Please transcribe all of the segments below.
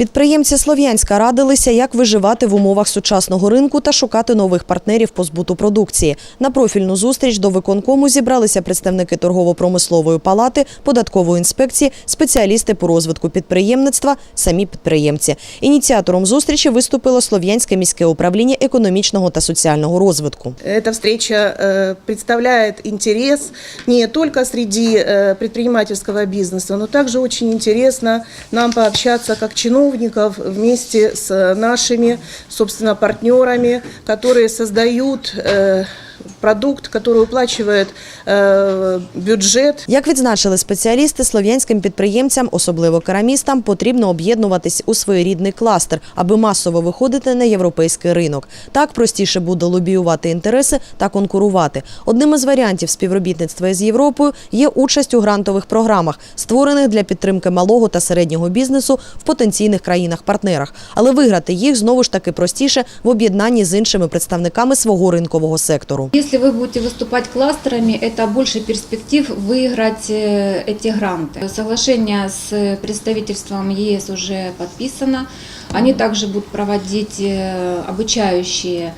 Підприємці Слов'янська радилися, як виживати в умовах сучасного ринку та шукати нових партнерів по збуту продукції. На профільну зустріч до виконкому зібралися представники торгово-промислової палати, податкової інспекції, спеціалісти по розвитку підприємництва, самі підприємці. Ініціатором зустрічі виступило Слов'янське міське управління економічного та соціального розвитку. Эта встреча э, представляет интерес не только среди э, предпринимательского бизнеса, но также очень интересно нам пообщаться как чиновников вместе с нашими, собственно, партнерами, которые создают э, продукт, который уплачивает э, бюджет Як відзначили спеціалісти, слов'янським підприємцям, особливо керамістам, потрібно об'єднуватись у своєрідний кластер, аби масово виходити на європейський ринок. Так простіше буде лобіювати інтереси та конкурувати. Одним із варіантів співробітництва із Європою є участь у грантових програмах, створених для підтримки малого та середнього бізнесу в потенційних країнах-партнерах. Але виграти їх знову ж таки простіше в об'єднанні з іншими представниками свого ринкового сектору. Если вы будете выступать кластерами, это больше перспектив выиграть э, эти гранты. Соглашение с представительством ЕС уже подписано. Они также будут проводить э, обучающие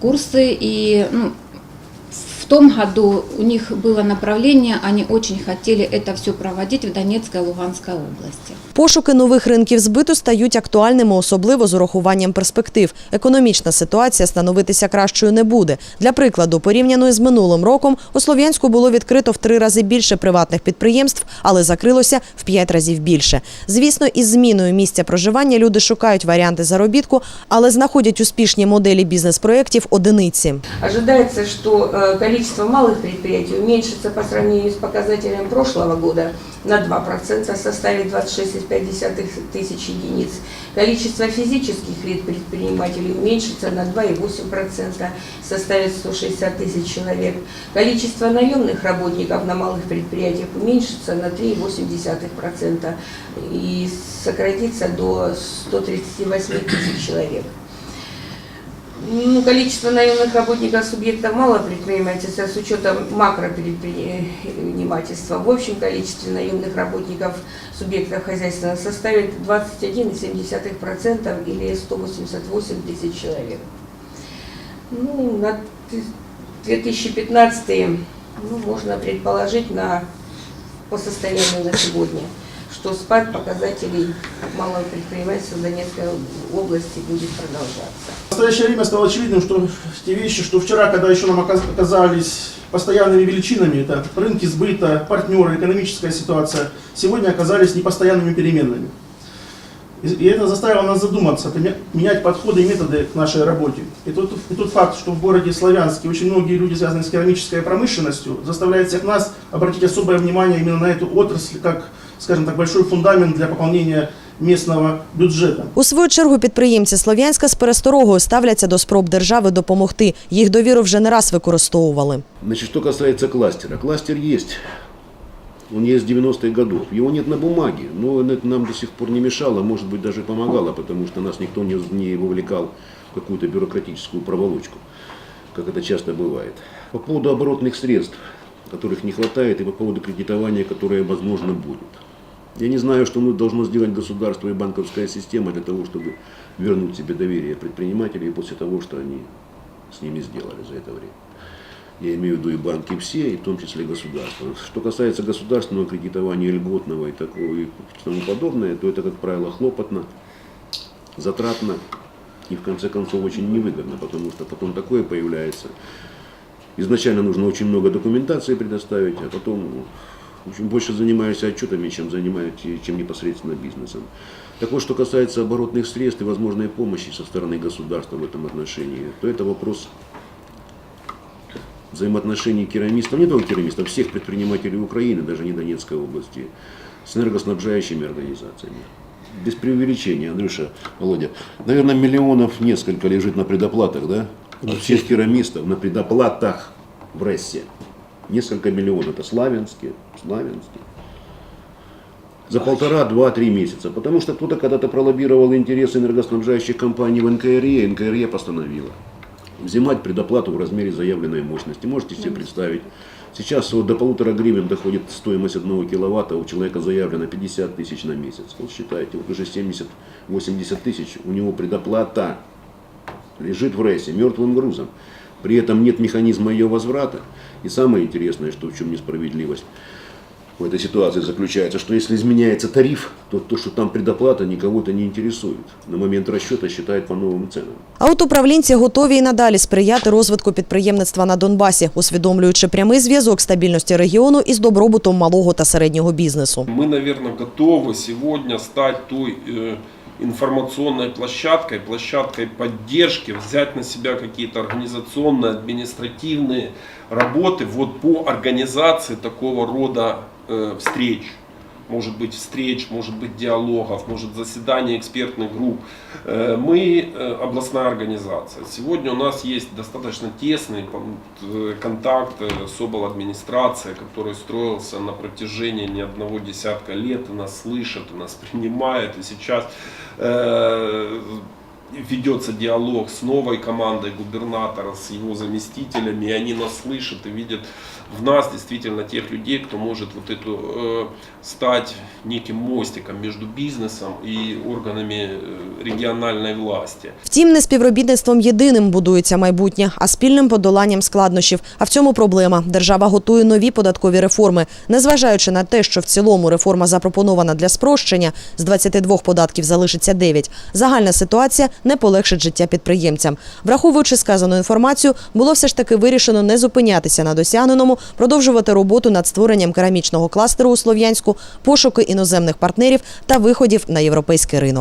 курсы. И ну, в том году у них было направление, они очень хотели это все проводить в Донецкой и Луганской области. Пошуки нових ринків збиту стають актуальними, особливо з урахуванням перспектив. Економічна ситуація становитися кращою не буде. Для прикладу, порівняно із минулим роком, у Слов'янську було відкрито в три рази більше приватних підприємств, але закрилося в п'ять разів більше. Звісно, із зміною місця проживання люди шукають варіанти заробітку, але знаходять успішні моделі бізнес-проєктів одиниці. Ожидается, что э, кількість количество малых предприятий уменьшится по сравнению с показателем прошлого года на 2%, составит 26,5 тысяч единиц. Количество физических лиц предпринимателей уменьшится на 2,8%, составит 160 тысяч человек. Количество наемных работников на малых предприятиях уменьшится на 3,8% и сократится до 138 тысяч человек. Ну, количество наемных работников субъектов малого предпринимательства с учетом макропредпринимательства в общем количестве наемных работников субъектов хозяйства составит 21,7% или 188 тысяч человек. Ну, на 2015 ну, можно предположить на, по состоянию на сегодня, что спад показателей малого предпринимательства в Донецкой области будет продолжаться. В настоящее время стало очевидным, что те вещи, что вчера, когда еще нам оказ- оказались постоянными величинами, это рынки сбыта, партнеры, экономическая ситуация, сегодня оказались непостоянными переменными. И и это заставило нас задуматься, поня- менять подходы и методы к нашей работе. И тот, и тот факт, что в городе Славянске очень многие люди, связанные с керамической промышленностью, заставляет всех нас обратить особое внимание именно на эту отрасль, как, скажем так, большой фундамент для пополнения местного бюджета. У свою чергу підприємці Слов'янська з пересторогою ставляться до спроб держави допомогти. Їх довіру вже не раз використовували. Значит, что касается кластера. Кластер есть. Он есть с 90-х годов. Его нет на бумаге, но это нам до сих пор не мешало, может быть, даже помогало, потому что нас никто не, не вовлекал в какую-то бюрократическую проволочку, как это часто бывает. По поводу оборотных средств, которых не хватает, и по поводу кредитования, которое, возможно, будет. Я не знаю, что мы должно сделать государство и банковская система для того, чтобы вернуть себе доверие предпринимателей после того, что они с ними сделали за это время. Я имею в виду и банки все, и в том числе государство. Что касается государственного кредитования льготного и такого и тому подобное, то это, как правило, хлопотно, затратно и в конце концов очень невыгодно, потому что потом такое появляется. Изначально нужно очень много документации предоставить, а потом в общем, больше занимаешься отчетами, чем занимаюсь, чем непосредственно бизнесом. Так вот, что касается оборотных средств и возможной помощи со стороны государства в этом отношении, то это вопрос взаимоотношений керамистов, не только керамистов, всех предпринимателей Украины, даже не Донецкой области, с энергоснабжающими организациями. Без преувеличения, Андрюша, Володя, наверное, миллионов несколько лежит на предоплатах, да? От всех керамистов на предоплатах в России. Несколько миллионов. Это Славянские, Славянские. За полтора, два, три месяца. Потому что кто-то когда-то пролоббировал интересы энергоснабжающих компаний в НКРЕ, НКРЕ постановила взимать предоплату в размере заявленной мощности. Можете себе представить, Сейчас вот до полутора гривен доходит стоимость одного киловатта, у человека заявлено 50 тысяч на месяц. Вот считайте, вот уже 70-80 тысяч, у него предоплата лежит в рейсе мертвым грузом. При этом нет механизма ее возврата. И самое интересное, что в чем несправедливость в этой ситуации заключается, что если изменяется тариф, то то, что там предоплата, никого-то не интересует. На момент расчета считают по новым ценам. А от управлінці готові і надалі сприяти розвитку підприємництва на Донбасі, усвідомлюючи прямий зв'язок стабільності регіону із добробутом малого та середнього бізнесу. Мы, наверное, готовы сегодня стать той э, информационной площадкой, площадкой поддержки, взять на себя какие-то организационные, административные работы вот по организации такого рода э, встреч. Может быть встреч, может быть диалогов, может заседаний экспертных групп. Э, Мы э, областная организация. Сегодня у нас есть достаточно тесный пом- э, контакт э, с обл. администрацией, который строился на протяжении не одного десятка лет, и нас слышат, и нас принимает. И сейчас э, ведется диалог с новой командой губернатора, с его заместителями, и они нас слышат и видят в нас действительно тех людей, кто может вот эту э, стать неким мостиком между бизнесом и органами э, региональной власти. Втім, не співробітництвом єдиним будується майбутнє, а спільним подоланням складнощів. А в цьому проблема. Держава готує нові податкові реформи. Незважаючи на те, що в цілому реформа запропонована для спрощення, з 22 податків залишиться 9, загальна ситуація не полегшить життя підприємцям. Враховуючи сказану інформацію, було все ж таки вирішено не зупинятися на досягненому, продовжувати роботу над створенням керамічного кластеру у Слов'янську, пошуки іноземних партнерів та виходів на європейський ринок.